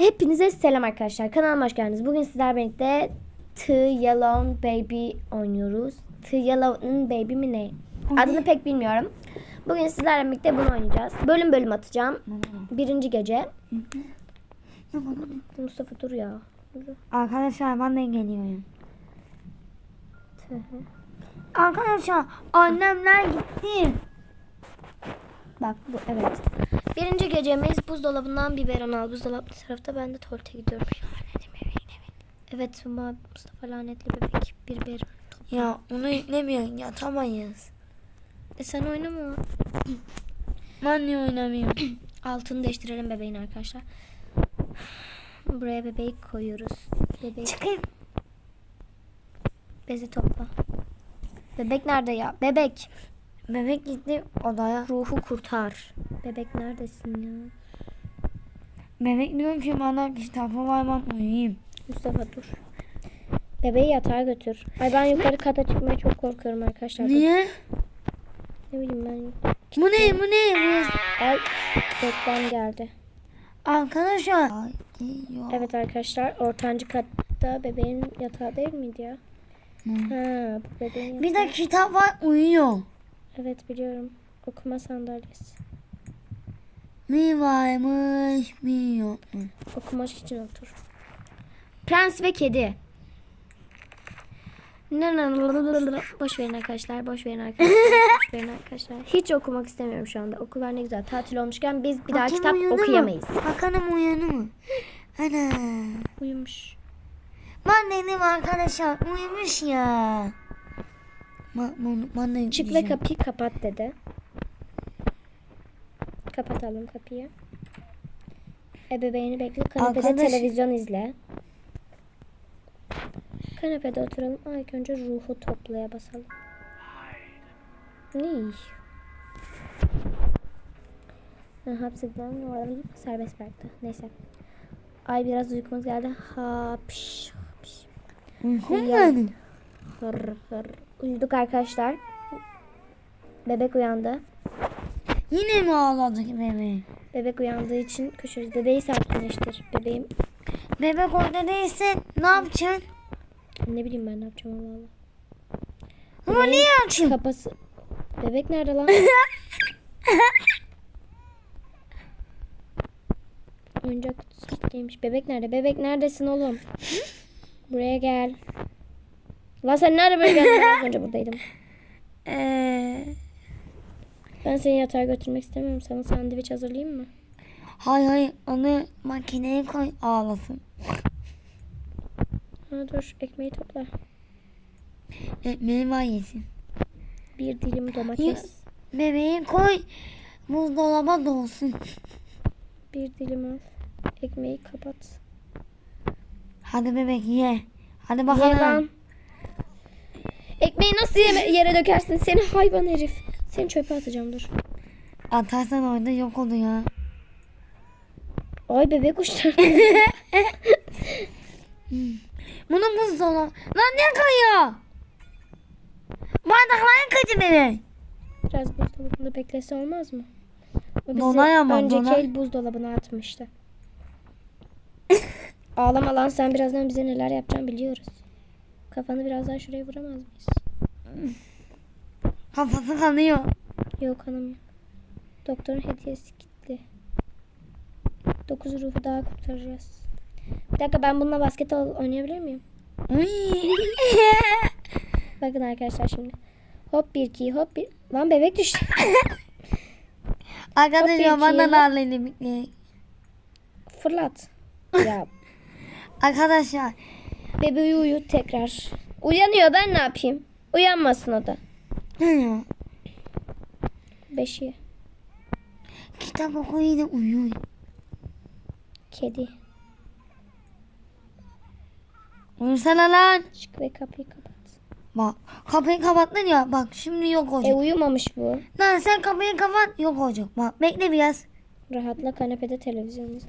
Hepinize selam arkadaşlar. Kanalıma hoş geldiniz. Bugün sizler birlikte The Yellow Baby oynuyoruz. The Yellow'ın Baby mi ne? Adını pek bilmiyorum. Bugün sizlerle birlikte bunu oynayacağız. Bölüm bölüm atacağım. Birinci gece. Mustafa dur ya. Arkadaşlar ben de geliyorum. Arkadaşlar annemler gitti. Bak bu evet. Birinci gecemiz buzdolabından biberon al. Buzdolabı tarafta ben de tuvalete gidiyorum. Evet Mustafa lanetli bebek biberon. Ya onu yüklemiyorsun yatamayız. E sen oynama. Ben niye oynamıyorum? Altını değiştirelim bebeğin arkadaşlar. Buraya bebeği koyuyoruz. Bebeği Çıkayım. bezi topla. Bebek nerede ya? Bebek. Bebek gitti odaya. Ruhu kurtar. Bebek neredesin ya? Bebek diyor ki bana kitabı var ben uyuyayım. Mustafa dur. Bebeği yatağa götür. Ay ben yukarı kata çıkmaya çok korkuyorum arkadaşlar. Niye? Ne bileyim ben. Bu ne bu ne? Ay reklam geldi. Arkadaşlar. Evet arkadaşlar ortancı katta bebeğin yatağı değil miydi ya? Ha bu bebeğin yatağı. Bir de kitap var uyuyor. Evet biliyorum. Okuma sandalyesi. Mi varmış mi yokmuş. Okumak için otur. Prens ve kedi. Ne ne boş verin arkadaşlar, boş verin arkadaşlar, boş verin arkadaşlar. Hiç okumak istemiyorum şu anda. Okullar ne güzel tatil olmuşken biz bir daha Bakayım kitap uyandı mı? okuyamayız. Bakalım uyanı mı? Ana. Uyumuş. Ben dedim arkadaşlar uyumuş ya. Ben, ben, ben de Çık ve yükleyeceğim. kapıyı kapat dedi. Kapatalım kapıyı. Ebeveynini bekle. Kanepede Arkadaş- televizyon izle. Kanepede oturalım. Ay ilk önce ruhu toplaya basalım. Ne? Ha, hapsedilen oradan serbest bıraktı. Neyse. Ay biraz uykumuz geldi. Hapş. hapş. Hır hır. Uyuduk arkadaşlar. Bebek uyandı. Yine mi ağladı bebeğim? Bebek uyandığı için koşuyoruz. Bebeği sakinleştir. Bebeğim Bebek orada değilse ne yapacaksın? ne bileyim ben ne yapacağım Allah Allah. Ama niye açayım? Kafası. Bebek nerede lan? Oyuncak kutusu kilitliymiş. Bebek nerede? Bebek neredesin oğlum? Buraya gel. Lan sen nerede buraya geldin? Az önce buradaydım. Ee, Ben seni yatağa götürmek istemiyorum. Sana sandviç hazırlayayım mı? hay hay onu makineye koy ağlasın. Ha dur ekmeği topla. Ekmeği var yesin. Bir dilim domates. Bebeği koy buzdolaba dolsun. Bir dilim al. Ekmeği kapat. Hadi bebek ye. Hadi Ye bakalım. lan. Ekmeği nasıl yere dökersin? Seni hayvan herif. Seni çöpe atacağım dur. Atarsan orada yok oldu ya. Ay bebek uçtu. Bunun buzdolabı. Lan ne kayıyor? Bardakların kaçı bebek? Biraz buzdolabında beklese olmaz mı? O bizi Donar ama, önceki donar. el buzdolabına atmıştı. Ağlama lan sen birazdan bize neler yapacağını biliyoruz. Kafanı biraz daha şuraya vuramaz mıyız? Kafası kanıyor. Yok hanım. Doktorun hediyesi gitti. Dokuz ruhu daha kurtaracağız. Bir dakika ben bununla basketbol oynayabilir miyim? Bakın arkadaşlar şimdi. Hop bir iki hop bir. Lan bebek düştü. Arkadaşlar bana laleli bir- Fırlat. Ya Arkadaşlar bebeği uyut tekrar. Uyanıyor ben ne yapayım? Uyanmasın o da. hı, Beşi. kitap okuyunca uyuyor. Kedi. Uyusana lan. Çık ve kapıyı kapat. Bak kapıyı kapattın ya bak şimdi yok E olacak. uyumamış bu. lan sen kapıyı kapat yok olacak. Bak bekle biraz. Rahatla kanepede televizyon izle.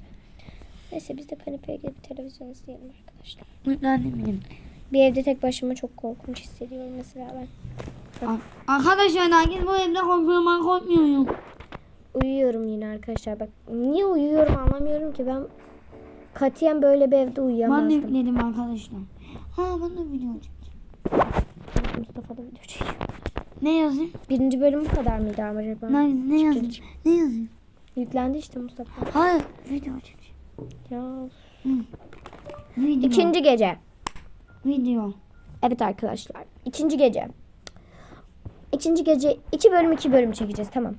Neyse biz de kanepeye gidip televizyon izleyelim arkadaşlar. Uyutlandım benim. Bir evde tek başıma çok korkunç hissediyorum mesela ben. Arkadaşlar herkes bu evde korkuyor ben korkmuyorum. Uyuyorum yine arkadaşlar bak. Niye uyuyorum anlamıyorum ki ben katiyen böyle bir evde Ben de uyuyamazdım. yükledim arkadaşlar. Ha ben de video çekeceğim. Mustafa da video çekiyor. Ne yazayım? Birinci bölüm bu kadar mıydı acaba? Ne, ne yazayım? Ne yazayım? Yüklendi işte Mustafa. Hayır video çekeceğim. Ya. Video. İkinci gece. Video. Evet arkadaşlar. İkinci gece. İkinci gece iki bölüm iki bölüm çekeceğiz tamam.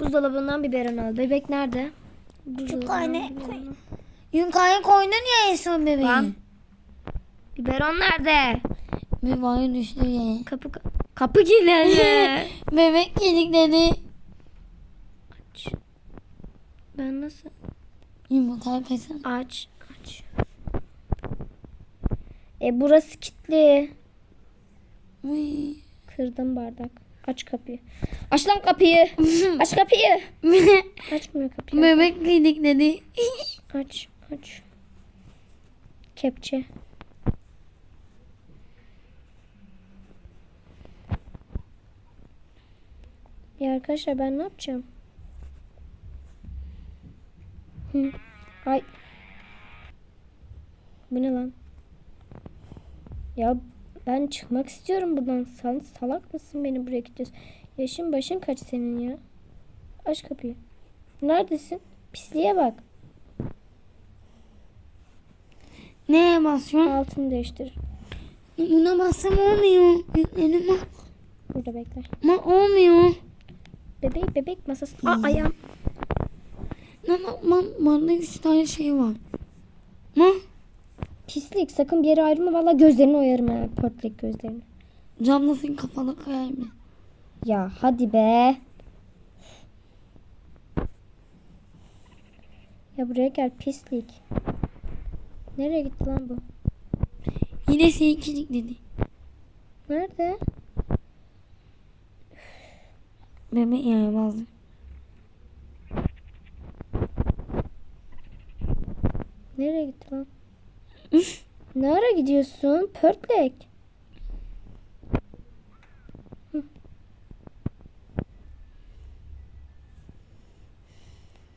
Buzdolabından biberon al. Bebek nerede? Buzdolabından anne, biberon al. Yunkayı koydun ya en son bebeği. Lan. Biberon nerede? Bir banyo düştü ya. Kapı kapı kilitli. Bebek kilitledi. Ben nasıl Yumurtayı pesen. aç aç. E burası kilitli. Uy. Kırdım bardak. Aç kapıyı. Aç lan kapıyı. Aç kapıyı. Açmıyor kapıyı. Bebek kilitledi. Aç, aç. Kepçe. Ya arkadaşlar ben ne yapacağım? Hı. Ay. Bu ne lan? Ya ben çıkmak istiyorum buradan. Sen salak mısın beni buraya gidiyorsun? Yaşın başın kaç senin ya? Aç kapıyı. Neredesin? Pisliğe bak. Neye basıyorsun? Altını değiştir. Buna bassam olmuyor. Yükledim ama- Burada bekle. ama olmuyor. Bebek bebek masası. Aa ayağım. Ama ama bende üç tane şey var. Ama Pislik sakın bir yere ayrılma. Valla gözlerini oyarım ha. Pörtlek gözlerini. camda senin kafana kayar mı? Ya hadi be. Ya buraya gel pislik. Nereye gitti lan bu? Yine seni kilitledi. Nerede? Bebek yaramazdı. Nereye gitti lan? Ne ara gidiyorsun? Pörtlek. Hı.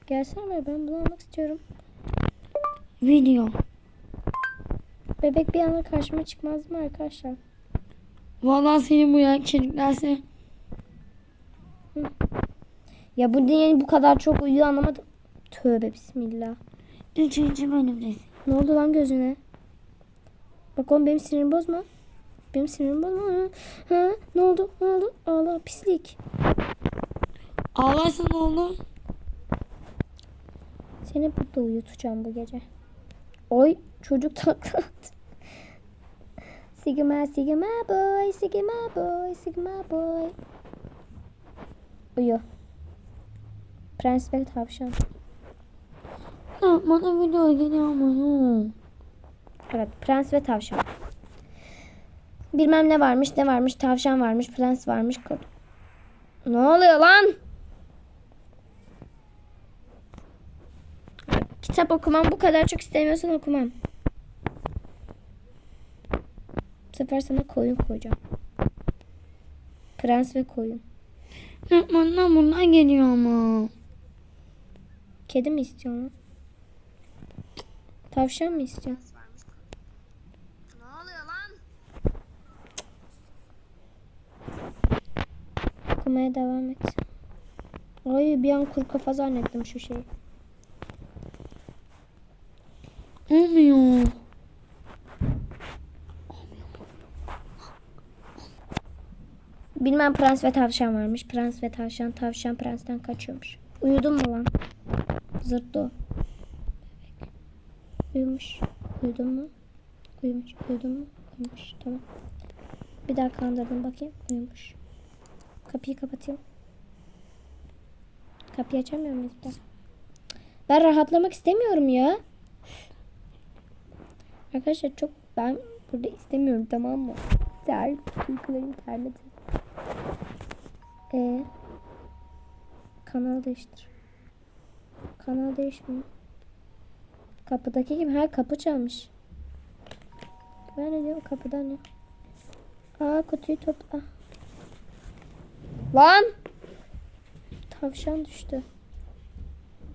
Gelsene ben bunu almak istiyorum. Video. Bebek bir anda karşıma çıkmaz mı arkadaşlar? Vallahi seni bu kilitlerse. Ya bu niye bu kadar çok uyuyor anlamadım. Tövbe bismillah. Üçüncü bölümdeyiz. Ne oldu lan gözüne? Bak oğlum benim sinirimi bozma. Benim sinirimi bozma. Ha, ha, ne oldu? Ne oldu? Allah pislik. Ağlarsa ne olur? Seni burada uyutacağım bu gece. Oy çocuk takla. Sigma sigma boy sigma boy sigma boy. Uyu. Prens ve tavşan. Ya bana video geliyor ya. Evet prens ve tavşan. Bilmem ne varmış ne varmış tavşan varmış prens varmış. Ne oluyor lan? Kitap okumam bu kadar çok istemiyorsan okumam. Bu sefer sana koyun koyacağım. Prens ve koyun. Bana bundan geliyor ama. Kedi mi istiyorsun? Tavşan mı istiyorsun? Okumaya devam et. Ay bir an kuru kafa zannettim şu şeyi. Olmuyor. Bilmem prens ve tavşan varmış. Prens ve tavşan. Tavşan prensten kaçıyormuş. Uyudun mu lan? Zırttı o. Uyumuş. Uyudun mu? Uyumuş. Uyudun mu? Uyumuş. Tamam. Bir daha kandırdım bakayım. Uyumuş. Kapıyı kapatayım. Kapıyı açamıyor muyuz? Ben rahatlamak istemiyorum ya. Arkadaşlar çok ben burada istemiyorum tamam mı? Ter, uykularım terledi. Ee, kanal değiştir. Kanal değişmiyor. Kapıdaki gibi her kapı çalmış. Ben ne diyorum kapıda ne? Aa kutuyu topla. Lan! Tavşan düştü.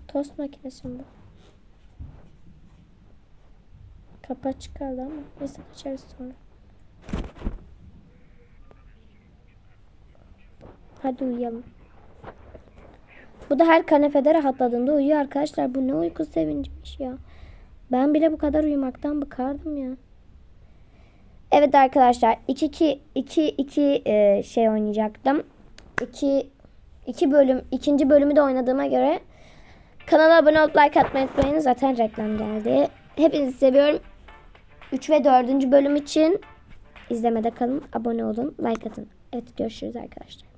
Tost makinesi bu? Kapağı çıkardı ama neyse kaçarız sonra. Hadi uyuyalım. Bu da her kanepede rahatladığında uyuyor arkadaşlar. Bu ne uyku sevinciymiş ya. Ben bile bu kadar uyumaktan bıkardım ya. Evet arkadaşlar 2 2 2 2 şey oynayacaktım. 2 2 bölüm ikinci bölümü de oynadığıma göre kanala abone olup like atmayı unutmayın. Zaten reklam geldi. Hepinizi seviyorum. 3 ve 4. bölüm için izlemede kalın. Abone olun. Like atın. Evet görüşürüz arkadaşlar.